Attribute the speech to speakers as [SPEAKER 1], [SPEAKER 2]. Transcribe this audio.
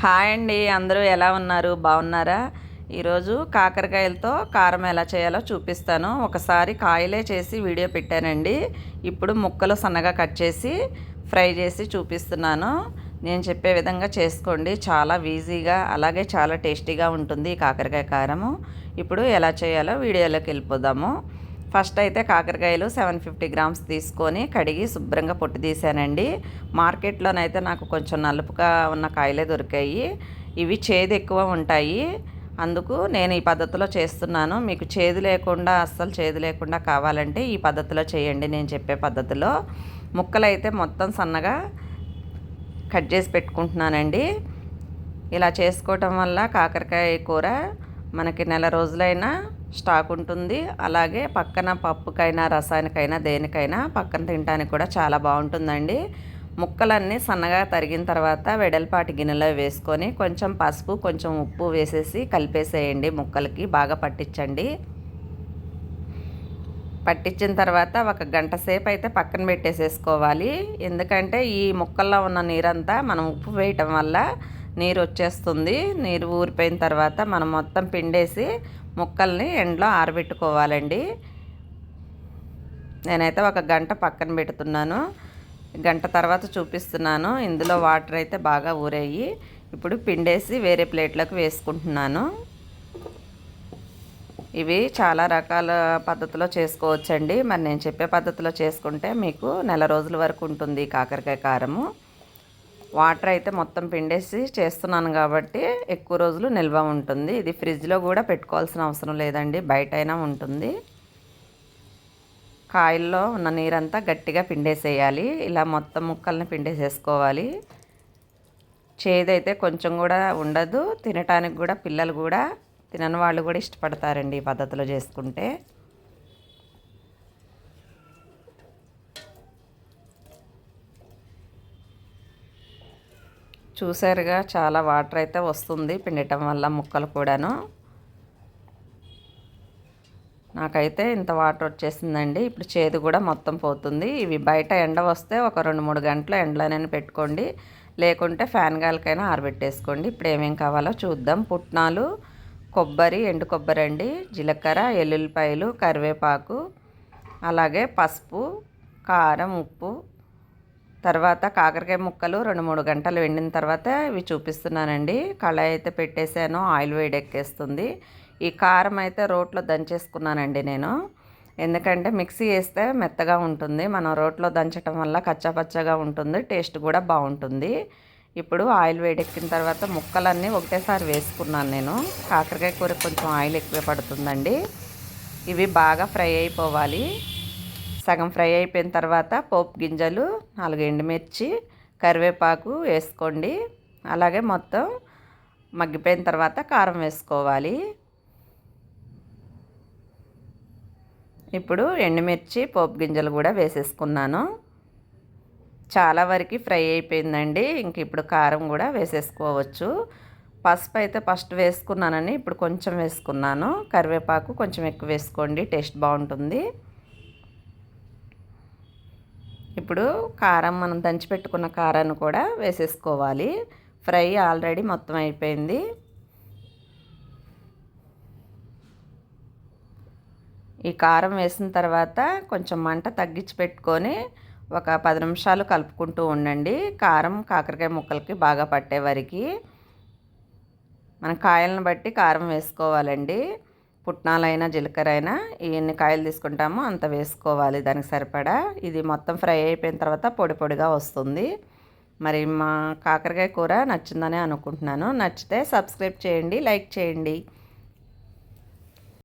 [SPEAKER 1] Hi అండి అందరూ ఎలా ఉన్నారు? బాగున్నారా? ఈరోజు కాకరకాయలతో కారం ఎలా చేయాలో చూపిస్తాను. ఒకసారి కాయలే చేసి వీడియో పెట్టానండి. ఇప్పుడు ముక్కలు సన్నగా కట్ చేసి ఫ్రై చేసి చూపిస్తున్నాను. నేను చెప్పే విధంగా చేసుకోండి. చాలా ఈజీగా అలాగే చాలా టేస్టీగా ఉంటుంది ఈ కాకరకాయ కారము. ఇప్పుడు ఎలా చేయాలో వీడియోలోకి వెళ్ళిపోదాము. ఫస్ట్ అయితే కాకరకాయలు సెవెన్ ఫిఫ్టీ గ్రామ్స్ తీసుకొని కడిగి శుభ్రంగా పొట్టు తీసానండి. మార్కెట్లోనైతే నాకు కొంచెం నలుపుగా ఉన్న కాయలే దొరికాయి. ఇవి చేదు ఎక్కువ ఉంటాయి. అందుకు నేను ఈ పద్ధతిలో చేస్తున్నాను. మీకు చేదు లేకుండా అస్సలు చేదు లేకుండా కావాలంటే ఈ పద్ధతిలో చేయండి నేను చెప్పే పద్ధతిలో. ముక్కలు అయితే మొత్తం సన్నగా కట్ చేసి పెట్టుకుంటున్నానండి. ఇలా చేసుకోవటం వల్ల కాకరకాయ కూర మనకి నెల రోజులైనా స్టాక్ ఉంటుంది. అలాగే పక్కన పప్పుకైనా రసాయనికైనా దేనికైనా పక్కన తినడానికి కూడా చాలా బాగుంటుందండి. ముక్కలన్నీ సన్నగా తరిగిన తర్వాత వెడల్పాటి గిన్నెలో వేసుకొని కొంచెం పసుపు కొంచెం ఉప్పు వేసేసి కలిపేసేయండి ముక్కలకి. బాగా పట్టించండి. పట్టించిన తర్వాత ఒక గంట సేపు అయితే పక్కన పెట్టేసేసుకోవాలి. ఎందుకంటే ఈ ముక్కల్లో ఉన్న నీరంతా మనం ఉప్పు వేయటం వల్ల నీరు వచ్చేస్తుంది. నీరు ఊరిపోయిన తర్వాత మనం మొత్తం పిండేసి ముక్కల్ని ఎండలో ఆరబెట్టుకోవాలండి. నేనైతే ఒక గంట పక్కన పెడుతున్నాను. గంట తర్వాత చూపిస్తున్నాను. ఇందులో వాటర్ అయితే బాగా ఊరేయి. ఇప్పుడు పిండేసి వేరే ప్లేట్లోకి వేసుకుంటున్నాను. ఇవి చాలా రకాల పద్ధతిలో చేసుకోవచ్చండి. మరి నేను చెప్పే పద్ధతిలో చేసుకుంటే మీకు నెల రోజుల వరకు ఉంటుంది కాకరకాయ కారము. వాటర్ అయితే మొత్తం పిండేసి చేస్తున్నాను కాబట్టి ఎక్కువ రోజులు నిల్వ ఉంటుంది. ఇది ఫ్రిడ్జ్లో కూడా పెట్టుకోవాల్సిన అవసరం లేదండి. బయట అయినా ఉంటుంది. కాయల్లో ఉన్న నీరంతా గట్టిగా పిండేసేయాలి. ఇలా మొత్తం ముక్కల్ని పిండేసేసుకోవాలి. చేదైతే కొంచెం కూడా ఉండదు. తినటానికి కూడా పిల్లలు కూడా తినని వాళ్ళు కూడా ఇష్టపడతారండి ఈ పద్ధతిలో చేసుకుంటే. చూసారుగా చాలా వాటర్ అయితే వస్తుంది పిండటం వల్ల ముక్కలు కూడాను. నాకైతే ఇంత వాటర్ వచ్చేసిందండి. ఇప్పుడు చేదు కూడా మొత్తం పోతుంది. ఇవి బయట ఎండ వస్తే ఒక రెండు మూడు గంటలు ఎండలోనే పెట్టుకోండి. లేకుంటే ఫ్యాన్ గాలికైనా ఆరబెట్టేసుకోండి. ఇప్పుడు ఏమేం కావాలో చూద్దాం. పుట్నాలు కొబ్బరి ఎండు కొబ్బరి అండి. జీలకర్ర ఎల్లుల్లిపాయలు కరివేపాకు అలాగే పసుపు కారం ఉప్పు తర్వాత కాకరకాయ ముక్కలు రెండు మూడు గంటలు వెండిన తర్వాత ఇవి చూపిస్తున్నానండి. కళాయి అయితే పెట్టేశాను ఆయిల్ వేడెక్కేస్తుంది. ఈ కారం అయితే రోట్లో దంచేసుకున్నానండి నేను. ఎందుకంటే మిక్సీ వేస్తే మెత్తగా ఉంటుంది. మనం రోట్లో దంచడం వల్ల కచ్చాపచ్చగా ఉంటుంది టేస్ట్ కూడా బాగుంటుంది. ఇప్పుడు ఆయిల్ వేడెక్కిన తర్వాత ముక్కలన్నీ ఒకటేసారి వేసుకున్నాను నేను. కాకరకాయ కూర కొంచెం ఆయిల్ ఎక్కువ పడుతుందండి. ఇవి బాగా ఫ్రై అయిపోవాలి. సగం ఫ్రై అయిపోయిన తర్వాత పోపు గింజలు నాలుగు ఎండుమిర్చి కరివేపాకు వేసుకోండి. అలాగే మొత్తం మగ్గిపోయిన తర్వాత కారం వేసుకోవాలి. ఇప్పుడు ఎండుమిర్చి పోపు గింజలు కూడా వేసేసుకున్నాను. చాలా వరకు ఫ్రై అయిపోయిందండి. ఇంక ఇప్పుడు కారం కూడా వేసేసుకోవచ్చు. పసుపు అయితే ఫస్ట్ వేసుకున్నానని ఇప్పుడు కొంచెం వేసుకున్నాను. కరివేపాకు కొంచెం ఎక్కువ వేసుకోండి టేస్ట్ బాగుంటుంది. ఇప్పుడు కారం మనం దంచిపెట్టుకున్న కారాన్ని కూడా వేసేసుకోవాలి. ఫ్రై ఆల్రెడీ మొత్తం అయిపోయింది. ఈ కారం వేసిన తర్వాత కొంచెం మంట తగ్గించి పెట్టుకొని ఒక పది నిమిషాలు కలుపుకుంటూ ఉండండి. కారం కాకరకాయ ముక్కలకి బాగా పట్టే వరకు. మన కాయలను బట్టి కారం వేసుకోవాలండి. పుట్నాలైనా జీలకర్ర అయినా ఎన్ని కాయలు తీసుకుంటామో అంత వేసుకోవాలి దానికి సరిపడా. ఇది మొత్తం ఫ్రై అయిపోయిన తర్వాత పొడి పొడిగా వస్తుంది. మరి మా కాకరకాయ కూర నచ్చిందని అనుకుంటున్నాను. నచ్చితే సబ్స్క్రైబ్ చేయండి లైక్ చేయండి.